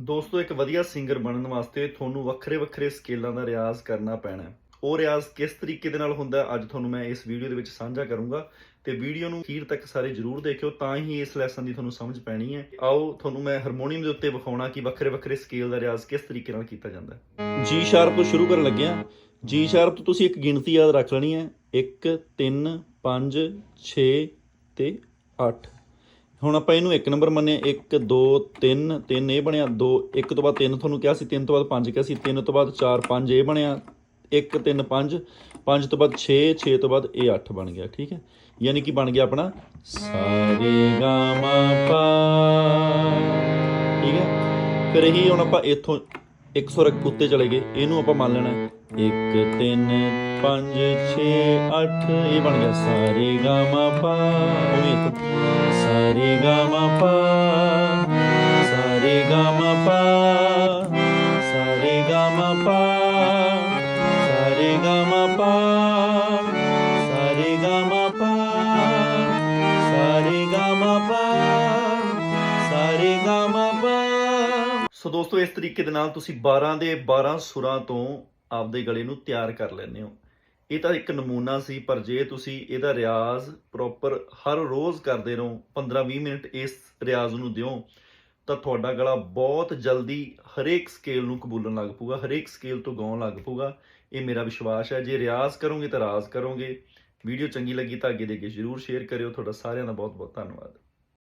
ਦੋਸਤੋ, ਇੱਕ ਵਧੀਆ ਸਿੰਗਰ ਬਣਨ ਵਾਸਤੇ ਤੁਹਾਨੂੰ ਵੱਖਰੇ ਵੱਖਰੇ ਸਕੇਲਾਂ ਦਾ ਰਿਆਜ਼ ਕਰਨਾ ਪੈਣਾ ਹੈ। ਉਹ ਰਿਆਜ਼ ਕਿਸ ਤਰੀਕੇ ਦੇ ਨਾਲ ਹੁੰਦਾ ਅੱਜ ਤੁਹਾਨੂੰ ਮੈਂ ਇਸ ਵੀਡੀਓ ਦੇ ਵਿੱਚ ਸਾਂਝਾ ਕਰੂੰਗਾ। ਤੇ ਵੀਡੀਓ ਨੂੰ ਅਖੀਰ ਤੱਕ ਸਾਰੇ ਜਰੂਰ ਦੇਖਿਓ, ਤਾਂ ਹੀ ਇਸ ਲੈਸਨ ਦੀ ਤੁਹਾਨੂੰ ਸਮਝ ਪੈਣੀ ਹੈ। ਆਓ, ਤੁਹਾਨੂੰ ਮੈਂ ਹਾਰਮੋਨੀਅਮ ਦੇ ਉੱਤੇ ਵਿਖਾਉਣਾ ਕਿ ਵੱਖਰੇ ਵੱਖਰੇ ਸਕੇਲ ਦਾ ਰਿਆਜ਼ ਕਿਸ ਤਰੀਕੇ ਨਾਲ ਕੀਤਾ ਜਾਂਦਾ ਹੈ। ਜੀ ਸ਼ਾਰਪ ਤੋਂ ਸ਼ੁਰੂ ਕਰਨ ਲੱਗਿਆ ਜੀ ਸ਼ਾਰਪ ਤੋਂ ਤੁਸੀਂ ਇੱਕ ਗਿਣਤੀ ਯਾਦ ਰੱਖ ਲੈਣੀ ਹੈ। 1 3 5 6 ਤੇ 8 ਹੁਣ ਆਪਾਂ ਇਹਨੂੰ ਇੱਕ ਨੰਬਰ ਮੰਨੇ 1 2 3 3 ਇਹ ਬਣਿਆ 2 1 ਤੋਂ ਬਾਅਦ 3 ਤੁਹਾਨੂੰ ਕਿਹਾ ਸੀ 3 ਤੋਂ ਬਾਅਦ 5 ਕਿਹਾ ਸੀ 3 ਤੋਂ ਬਾਅਦ 4 5 ਇਹ ਬਣਿਆ 1 3 5 5 ਤੋਂ ਬਾਅਦ 6 6 ਤੋਂ ਬਾਅਦ ਇਹ 8 ਬਣ ਗਿਆ, ਠੀਕ ਹੈ? ਯਾਨੀ ਕਿ ਬਣ ਗਿਆ ਆਪਣਾ ਸਾ ਰੇ ਪਾ। ਠੀਕ ਹੈ? ਫਿਰ ਇਹੀ ਹੁਣ ਆਪਾਂ ਇੱਥੋਂ 100 ਰਕ ਉੱਤੇ ਚਲੇ ਗਏ, ਇਹਨੂੰ ਆਪਾਂ ਮੰਨ ਲੈਣਾ 1 3 5 6 8 ਇਹ ਬਣ ਗਿਆ ਸਾਰੇ ਗਾ ਪਾ। ਉਹਨੇ ਇੱਥੋਂ ਸੋ ਦੋਸਤੋ, ਇਸ ਤਰੀਕੇ ਦੇ ਨਾਲ ਤੁਸੀਂ 12 ਦੇ 12 ਸੁਰਾਂ ਤੋਂ ਆਪਦੇ ਗਲੇ ਨੂੰ ਤਿਆਰ ਕਰ ਲੈਂਦੇ ਹੋ। ਇਹ ਤਾਂ ਇੱਕ ਨਮੂਨਾ ਸੀ, ਪਰ ਜੇ ਤੁਸੀਂ ਇਹਦਾ ਰਿਆਜ਼ ਪ੍ਰੋਪਰ ਹਰ ਰੋਜ਼ ਕਰਦੇ ਰਹੋ 15-20 ਮਿੰਟ ਇਸ ਰਿਆਜ਼ ਨੂੰ ਦਿਓ, ਤਾਂ ਤੁਹਾਡਾ ਗਲਾ ਬਹੁਤ ਜਲਦੀ ਹਰੇਕ ਸਕੇਲ ਨੂੰ ਕਬੂਲਣ ਲੱਗ ਪਊਗਾ, ਹਰੇਕ ਸਕੇਲ ਤੋਂ ਗਾਉਣ ਲੱਗ ਪਊਗਾ। ਇਹ ਮੇਰਾ ਵਿਸ਼ਵਾਸ ਹੈ, ਜੇ ਰਿਆਜ਼ ਕਰੋਗੇ ਤਾਂ ਰਾਜ਼ ਕਰੋਗੇ। ਵੀਡੀਓ ਚੰਗੀ ਲੱਗੀ ਤਾਂ ਅੱਗੇ ਦੇ ਕੇ ਜਰੂਰ ਸ਼ੇਅਰ ਕਰਿਓ। ਤੁਹਾਡਾ ਸਾਰਿਆਂ ਦਾ ਬਹੁਤ ਬਹੁਤ ਧੰਨਵਾਦ।